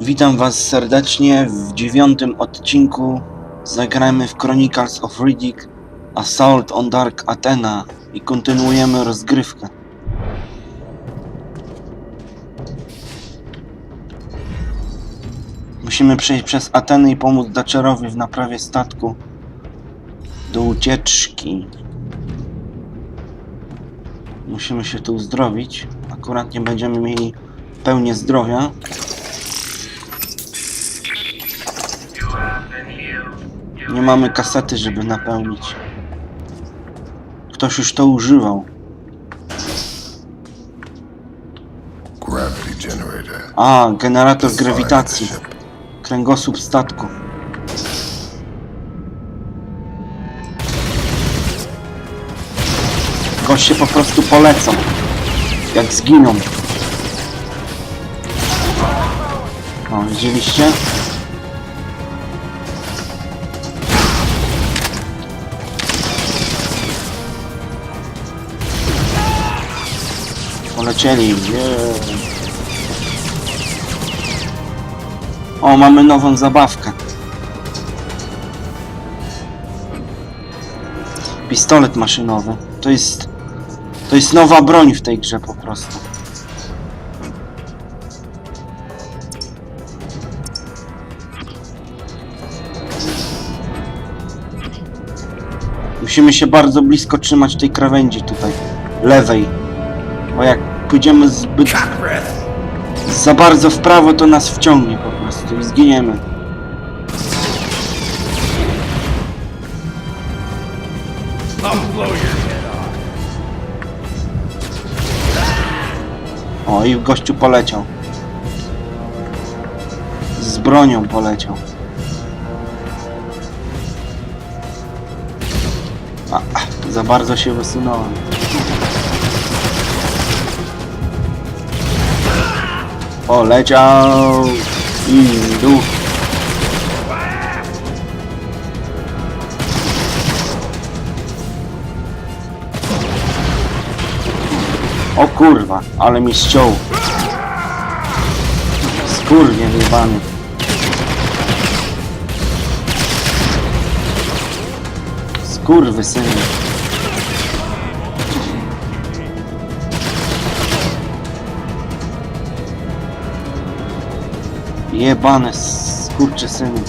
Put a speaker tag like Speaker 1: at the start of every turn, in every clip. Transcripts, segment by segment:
Speaker 1: Witam Was serdecznie w dziewiątym odcinku. Zagramy w Chronicles of Riddick Assault on Dark Athena i kontynuujemy rozgrywkę. Musimy przejść przez Atenę i pomóc Dacerowi w naprawie statku do ucieczki. Musimy się tu uzdrowić. Akurat nie będziemy mieli pełnię zdrowia. Nie mamy kasety, żeby napełnić. Ktoś już to używał. A, generator grawitacji. Kręgosłup statku. Goście po prostu polecą. Jak zginą. O, widzieliście? Polecieli. Yeah. O, mamy nową zabawkę. Pistolet maszynowy. To jest... To jest nowa broń w tej grze po prostu. Musimy się bardzo blisko trzymać tej krawędzi tutaj. Lewej. Bo jak pójdziemy zbyt za bardzo w prawo, to nas wciągnie po prostu i zginiemy. O, i gościu poleciał. Z bronią poleciał. A, za bardzo się wysunąłem. Poleciał i dół. O kurwa, ale mi ściął. Skurnie wyjebany. Skurwy syny. Jebane skurcze syny.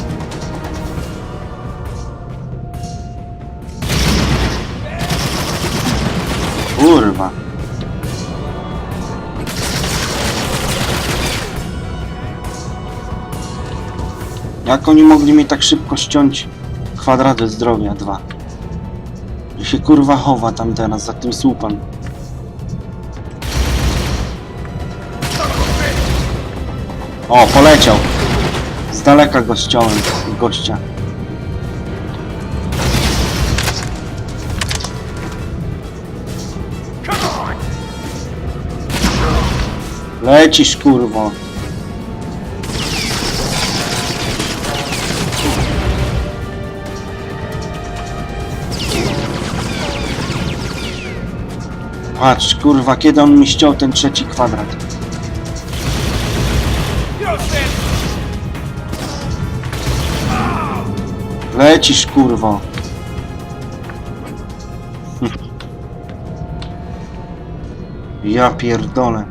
Speaker 1: Kurwa. Jak oni mogli mi tak szybko ściąć kwadraty zdrowia dwa? I się kurwa chowa tam teraz za tym słupem. O, poleciał. Z daleka go ściąłem, gościa. Lecisz, kurwo. Patrz, kurwa, kiedy on mi ściął ten trzeci kwadrat. Lecisz, kurwo. Ja pierdolę.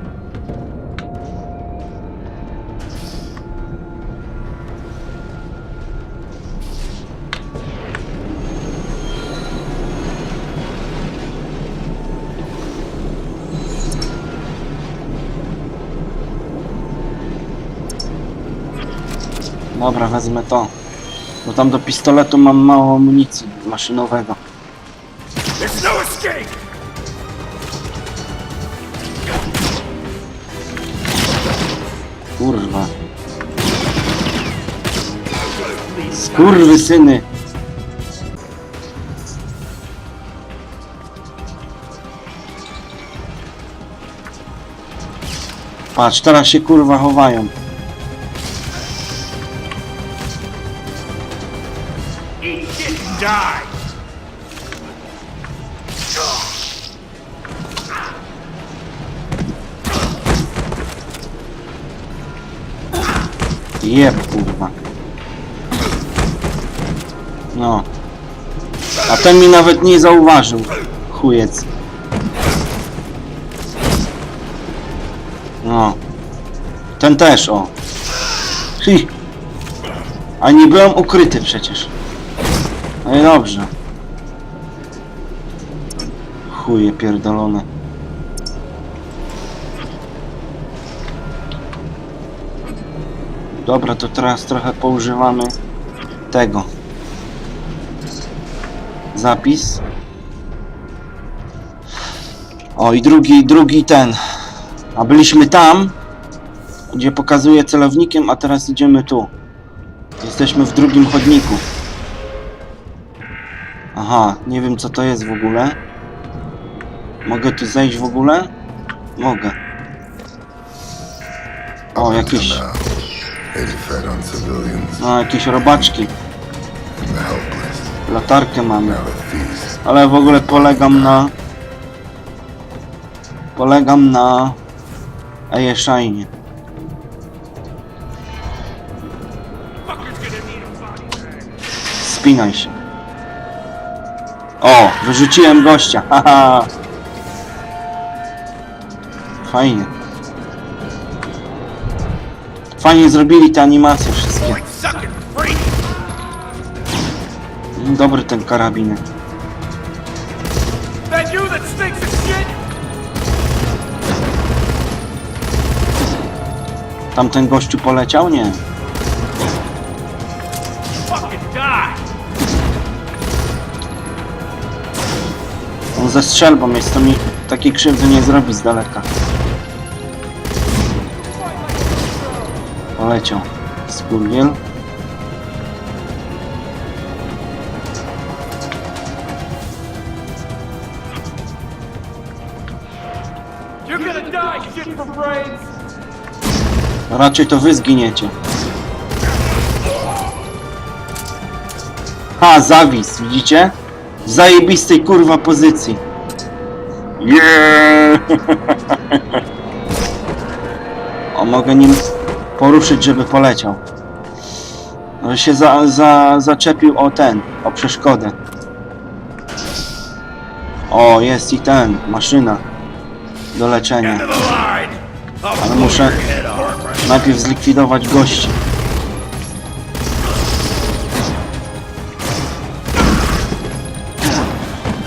Speaker 1: Dobra, wezmę to. Bo tam do pistoletu mam mało amunicji maszynowego.
Speaker 2: No!
Speaker 1: Kurwa. Skurwy syny. Patrz, teraz się kurwa chowają.
Speaker 2: Die!
Speaker 1: Jeb, kurwa. No. A ten mi nawet nie zauważył. Chujec. No. Ten też, o. Hi. A nie byłem ukryty przecież. No i dobrze. Chuje pierdolone. Dobra, to teraz trochę poużywamy tego. Zapis. O i drugi, drugi ten. A byliśmy tam, gdzie pokazuje celownikiem, a teraz idziemy tu. Jesteśmy w drugim chodniku. Aha, nie wiem co to jest w ogóle. Mogę tu zejść w ogóle? Mogę. O, jakieś,
Speaker 3: civilians
Speaker 1: no, jakieś robaczki. Latarkę mamy.
Speaker 3: A.
Speaker 1: Ale w ogóle polegam na... Polegam na... Eje Shine.
Speaker 2: Fucker's gonna need a body bag.
Speaker 1: Spinaj się. O, wyrzuciłem gościa. Haha. Fajnie. Fajnie zrobili te animacje wszystkie. Dobry ten karabinek. Tamten gościu poleciał? Nie. Ze strzelbą jest, to mi takiej krzywdy nie zrobi z daleka. Poleciał.
Speaker 2: Brains.
Speaker 1: Raczej to wy zginiecie. Ha, zawis, widzicie? W zajebistej kurwa pozycji. Yeah! o, mogę nim poruszyć, żeby poleciał. No, się za, za, zaczepił o ten, o przeszkodę. O, jest i ten, maszyna do leczenia. Ale muszę najpierw zlikwidować gości.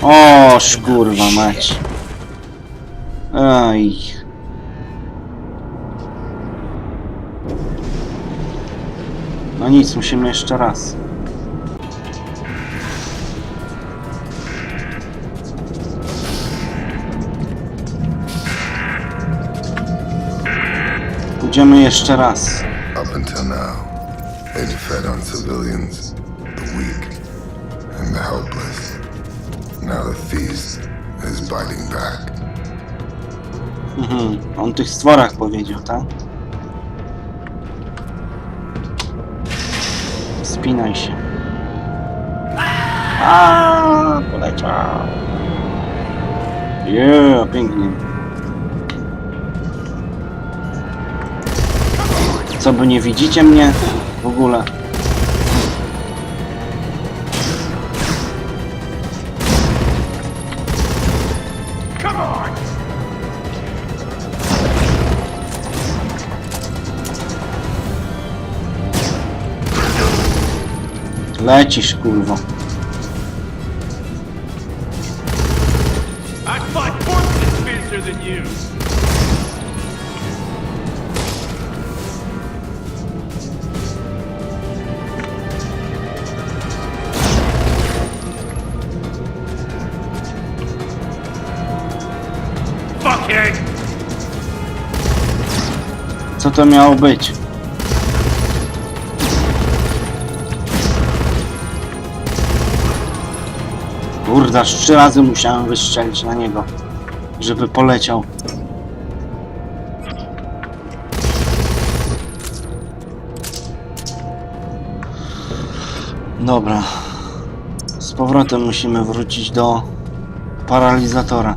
Speaker 1: O, szkurwa mać. Ej. No nic, musimy jeszcze raz. Pójdziemy jeszcze raz.
Speaker 3: Up until now, they'd fed on civilians, the weak, and the helpless. Now the feast is biting back.
Speaker 1: Mhm. On tych stworach powiedział, tak? Spinaj się. A, poleciał. Yeah, pięknie. Co, by nie widzicie mnie w ogóle? Lecisz, kurwo.
Speaker 2: I fight than you.
Speaker 1: Co to miało być? Kurda, trzy razy musiałem wystrzelić na niego, żeby poleciał. Dobra. Z powrotem musimy wrócić do paralizatora.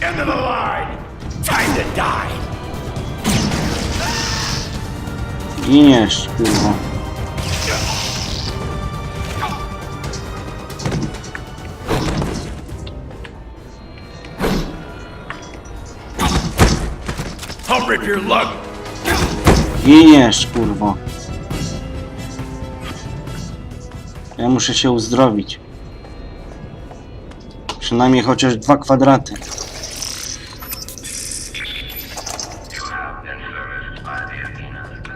Speaker 2: End of the line! Time to die!
Speaker 1: Giniesz, kurwa.
Speaker 2: I'll rip your lug.
Speaker 1: Giniesz, kurwo. Ja muszę się uzdrowić. Przynajmniej chociaż dwa kwadraty.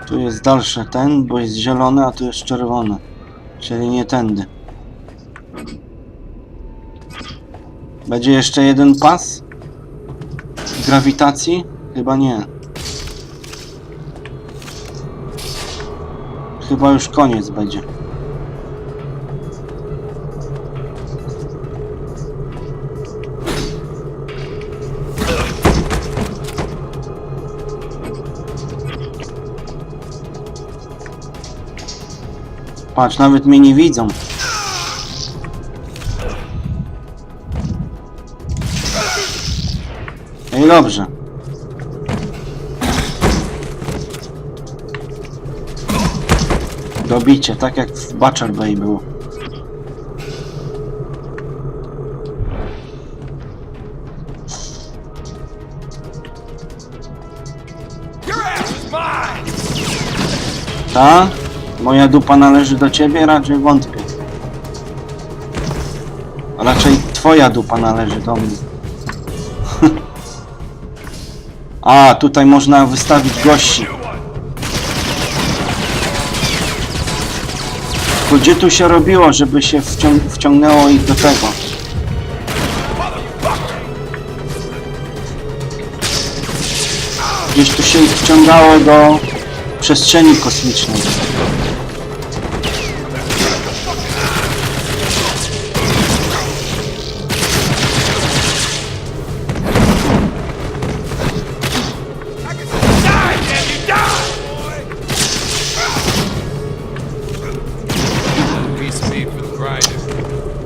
Speaker 1: Tu jest dalszy ten, bo jest zielony, a tu jest czerwony. Czyli nie tędy. Będzie jeszcze jeden pas? Grawitacji? Chyba nie. Chyba już koniec będzie. Patrz, nawet mnie nie widzą. No i dobrze. Dobicie, tak jak w Butcher Bay było. Ta? Moja dupa należy do ciebie? Raczej wątpię. Raczej twoja dupa należy do mnie. A, tutaj można wystawić gości. Gdzie tu się robiło, żeby się wcią wciągnęło ich do tego? Gdzieś tu się wciągało do przestrzeni kosmicznej.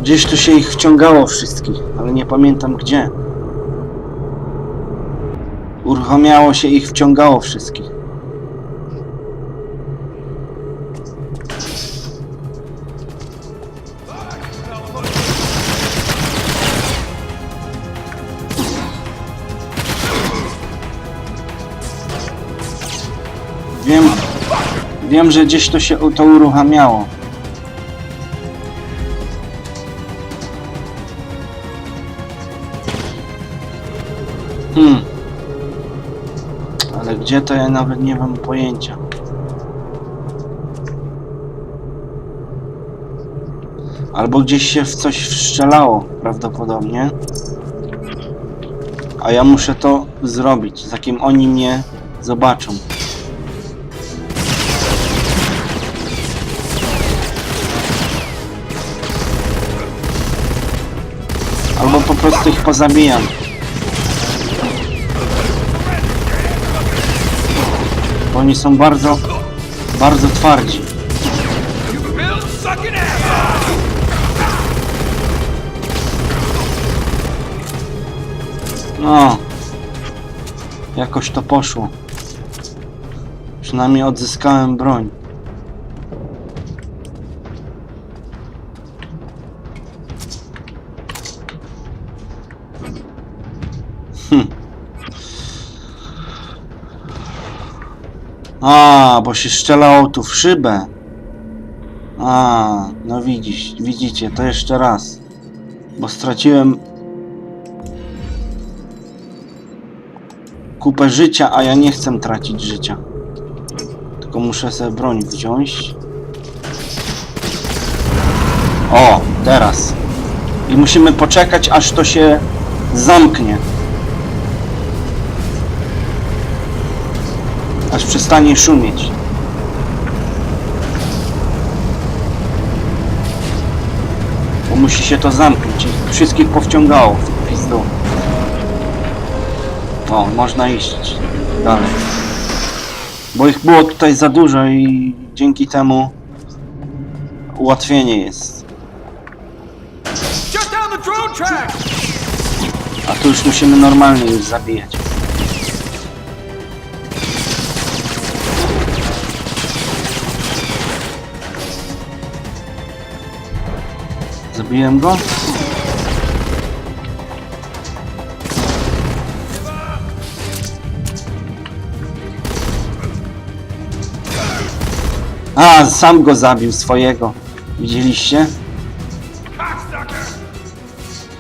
Speaker 1: Gdzieś tu się ich wciągało wszystkich, ale nie pamiętam gdzie. Uruchamiało się ich, wciągało wszystkich. Wiem, wiem, że gdzieś to się to uruchamiało. Hmm. Ale gdzie to ja nawet nie mam pojęcia. Albo gdzieś się w coś wszczelało prawdopodobnie. A ja muszę to zrobić, zanim oni mnie zobaczą. Albo po prostu ich pozabijam. Oni są bardzo, bardzo twardzi. No. Jakoś to poszło. Przynajmniej odzyskałem broń. A, bo się strzelało tu w szybę. A, no widzisz, widzicie, to jeszcze raz. Bo straciłem kupę życia, a ja nie chcę tracić życia. Tylko muszę sobie broń wziąć. O, teraz. I musimy poczekać, aż to się zamknie. Aż przestanie szumieć. Bo musi się to zamknąć. I wszystkich powciągało w pizdu. O, można iść dalej. Bo ich było tutaj za dużo i dzięki temu ułatwienie jest. A tu już musimy normalnie już zabijać. Zabiłem go? A, sam go zabił swojego. Widzieliście?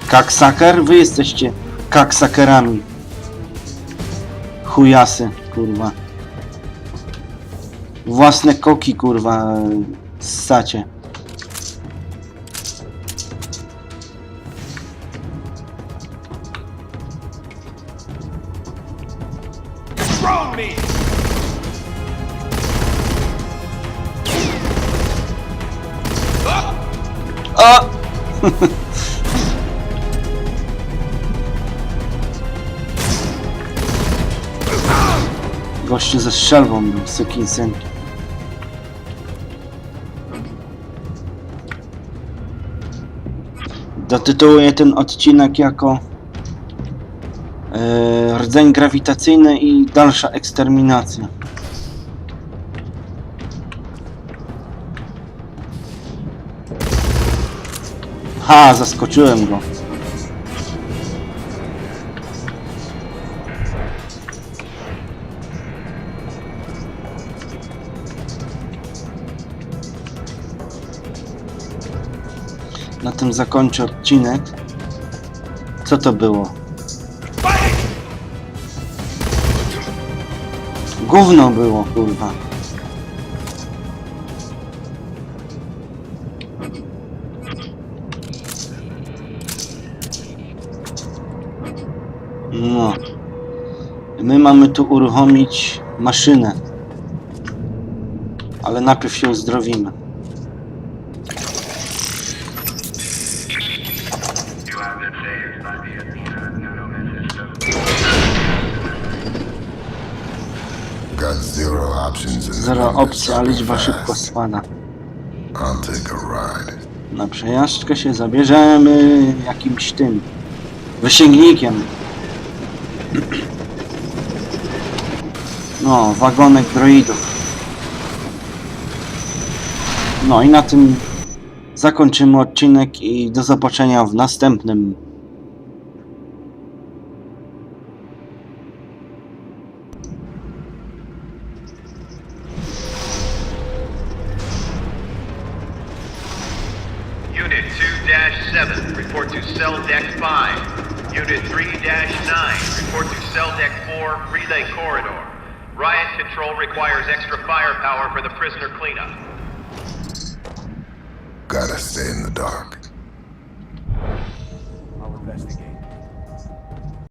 Speaker 1: Kaksaker? Wy jesteście kaksakerami. Chujasy, kurwa. Własne koki, kurwa, ssacie. O! Gościu ze strzelbą był, syn. Zatytułuję ten odcinek jako e, rdzeń grawitacyjny i dalsza eksterminacja. Ha, zaskoczyłem go. Na tym zakończę odcinek. Co to było? Gówno było, kurwa. My mamy tu uruchomić maszynę. Ale najpierw się uzdrowimy.
Speaker 3: Zero
Speaker 1: opcji, a liczba szybko spada. Na przejażdżkę się zabierzemy jakimś tym wysięgnikiem. No, wagonek droidów. No i na tym zakończymy odcinek i do zobaczenia w następnym.
Speaker 4: Requires extra firepower for the prisoner cleanup.
Speaker 3: Gotta stay in the dark.